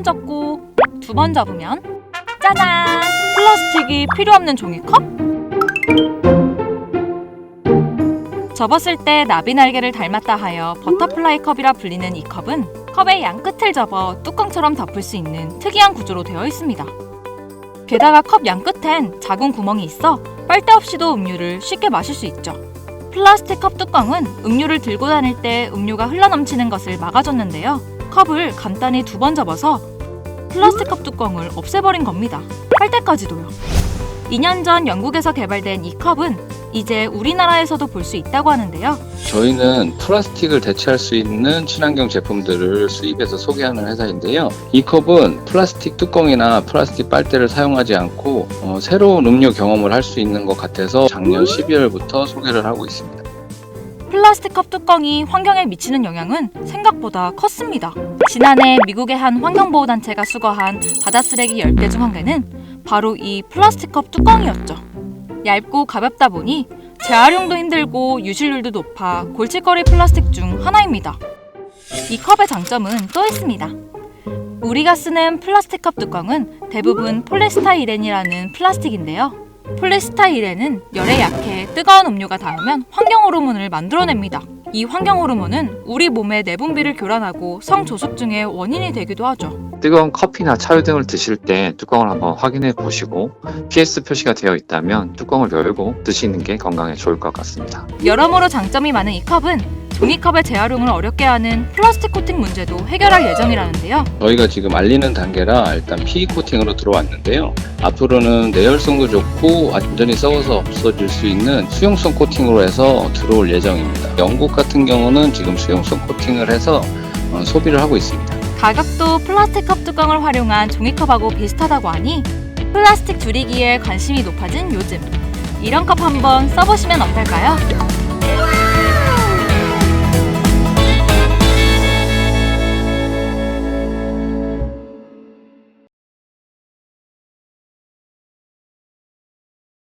번 잡고 두 번 잡으면 짜잔! 플라스틱이 필요 없는 종이컵? 접었을 때 나비 날개를 닮았다 하여 버터플라이 컵이라 불리는 이 컵은 컵의 양 끝을 접어 뚜껑처럼 덮을 수 있는 특이한 구조로 되어 있습니다. 게다가 컵 양 끝엔 작은 구멍이 있어 빨대 없이도 음료를 쉽게 마실 수 있죠. 플라스틱 컵 뚜껑은 음료를 들고 다닐 때 음료가 흘러넘치는 것을 막아줬는데요. 컵을 간단히 두 번 접어서 플라스틱 컵 뚜껑을 없애버린 겁니다. 빨대까지도요. 2년 전 영국에서 개발된 이 컵은 이제 우리나라에서도 볼 수 있다고 하는데요. 저희는 플라스틱을 대체할 수 있는 친환경 제품들을 수입해서 소개하는 회사인데요. 이 컵은 플라스틱 뚜껑이나 플라스틱 빨대를 사용하지 않고 어, 새로운 음료 경험을 할 수 있는 것 같아서 작년 12월부터 소개를 하고 있습니다. 플라스틱 컵 뚜껑이 환경에 미치는 영향은 생각보다 컸습니다. 지난해 미국의 한 환경보호단체가 수거한 바다 쓰레기 10개 중 한 개는 바로 이 플라스틱 컵 뚜껑이었죠. 얇고 가볍다 보니 재활용도 힘들고 유실률도 높아 골칫거리 플라스틱 중 하나입니다. 이 컵의 장점은 또 있습니다. 우리가 쓰는 플라스틱 컵 뚜껑은 대부분 폴리스타이렌이라는 플라스틱인데요. 폴리스타이렌은 열에 약해 뜨거운 음료가 닿으면 환경 호르몬을 만들어냅니다. 이 환경 호르몬은 우리 몸의 내분비를 교란하고 성조숙증의 원인이 되기도 하죠. 뜨거운 커피나 차유 등을 드실 때 뚜껑을 한번 확인해 보시고 PS 표시가 되어 있다면 뚜껑을 열고 드시는 게 건강에 좋을 것 같습니다. 여러모로 장점이 많은 이 컵은 종이컵의 재활용을 어렵게 하는 플라스틱 코팅 문제도 해결할 예정이라는데요. 저희가 지금 알리는 단계라 일단 PE 코팅으로 들어왔는데요. 앞으로는 내열성도 좋고 완전히 썩어서 없어질 수 있는 수용성 코팅으로 해서 들어올 예정입니다. 영국 같은 경우는 지금 수용성 코팅을 해서 어, 소비를 하고 있습니다. 가격도 플라스틱 컵 뚜껑을 활용한 종이컵하고 비슷하다고 하니 플라스틱 줄이기에 관심이 높아진 요즘 이런 컵 한번 써보시면 어떨까요?